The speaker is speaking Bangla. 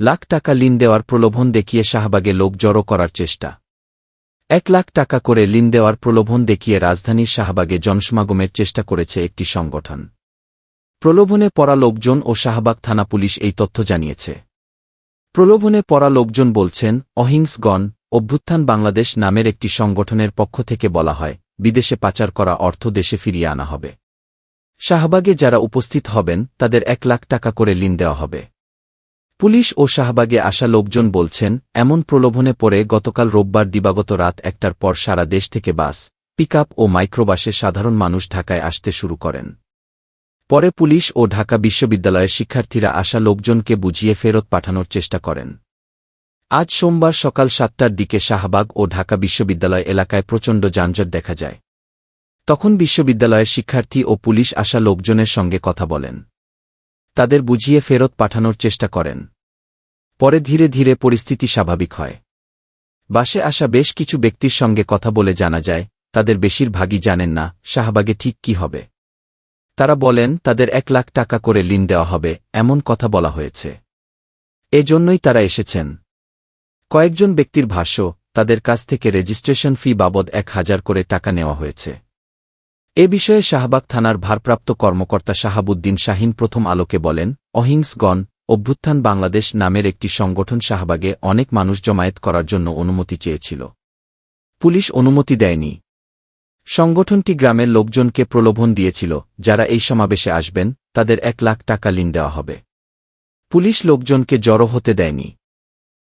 লাখ টাকা লিন দেওয়ার প্রলোভন দেখিয়ে শাহবাগে লোক জড়ো করার চেষ্টা। এক লাখ টাকা করে লিন দেওয়ার প্রলোভন দেখিয়ে রাজধানীর শাহবাগে জনসমাগমের চেষ্টা করেছে একটি সংগঠন। প্রলোভনে পড়া লোকজন ও শাহবাগ থানা পুলিশ এই তথ্য জানিয়েছে। প্রলোভনে পড়া লোকজন বলছেন, অহিংসগণ, অভ্যুত্থান বাংলাদেশ নামের একটি সংগঠনের পক্ষ থেকে বলা হয়, বিদেশে পাচার করা অর্থ দেশে ফিরিয়ে আনা হবে। শাহবাগে যারা উপস্থিত হবেন, তাদের এক লাখ টাকা করে লিন দেওয়া হবে। পুলিশ ও শাহবাগে আসা লোকজন বলছেন, এমন প্রলোভনে পড়ে গতকাল রোববার দিবাগত রাত একটার পর সারা দেশ থেকে বাস, পিকআপ ও মাইক্রোবাসে সাধারণ মানুষ ঢাকায় আসতে শুরু করেন। পরে পুলিশ ও ঢাকা বিশ্ববিদ্যালয়ের শিক্ষার্থীরা আসা লোকজনকে বুঝিয়ে ফেরত পাঠানোর চেষ্টা করেন। আজ সোমবার সকাল সাতটার দিকে শাহবাগ ও ঢাকা বিশ্ববিদ্যালয় এলাকায় প্রচণ্ড যানজট দেখা যায়। তখন বিশ্ববিদ্যালয়ের শিক্ষার্থী ও পুলিশ আসা লোকজনের সঙ্গে কথা বলেন। তাদের বুঝিয়ে ফেরত পাঠানোর চেষ্টা করেন। পরে ধীরে ধীরে পরিস্থিতি স্বাভাবিক হয়। বাসে আসা বেশ কিছু ব্যক্তির সঙ্গে কথা বলে জানা যায়, তাদের বেশিরভাগই জানেন না, শাহবাগে ঠিক কি হবে। তারা বলেন, তাদের এক লাখ টাকা করে লিন দেওয়া হবে, এমন কথা বলা হয়েছে। এজন্যই তারা এসেছেন। কয়েকজন ব্যক্তির ভাষ্য, তাদের কাছ থেকে রেজিস্ট্রেশন ফি বাবদ এক হাজার করে টাকা নেওয়া হয়েছে। এ বিষয়ে শাহবাগ থানার ভারপ্রাপ্ত কর্মকর্তা শাহাবুদ্দিন শাহিন প্রথম আলোকে বলেন, অহিংসগণ, অভ্যুত্থান বাংলাদেশ নামের একটি সংগঠন শাহবাগে অনেক মানুষ জমায়েত করার জন্য অনুমতি চেয়েছিল। পুলিশ অনুমতি দেয়নি। সংগঠনটি গ্রামের লোকজনকে প্রলোভন দিয়েছিল, যারা এই সমাবেশে আসবেন, তাদের এক লাখ টাকা লিন দেওয়া হবে। পুলিশ লোকজনকে জড়ো হতে দেয়নি।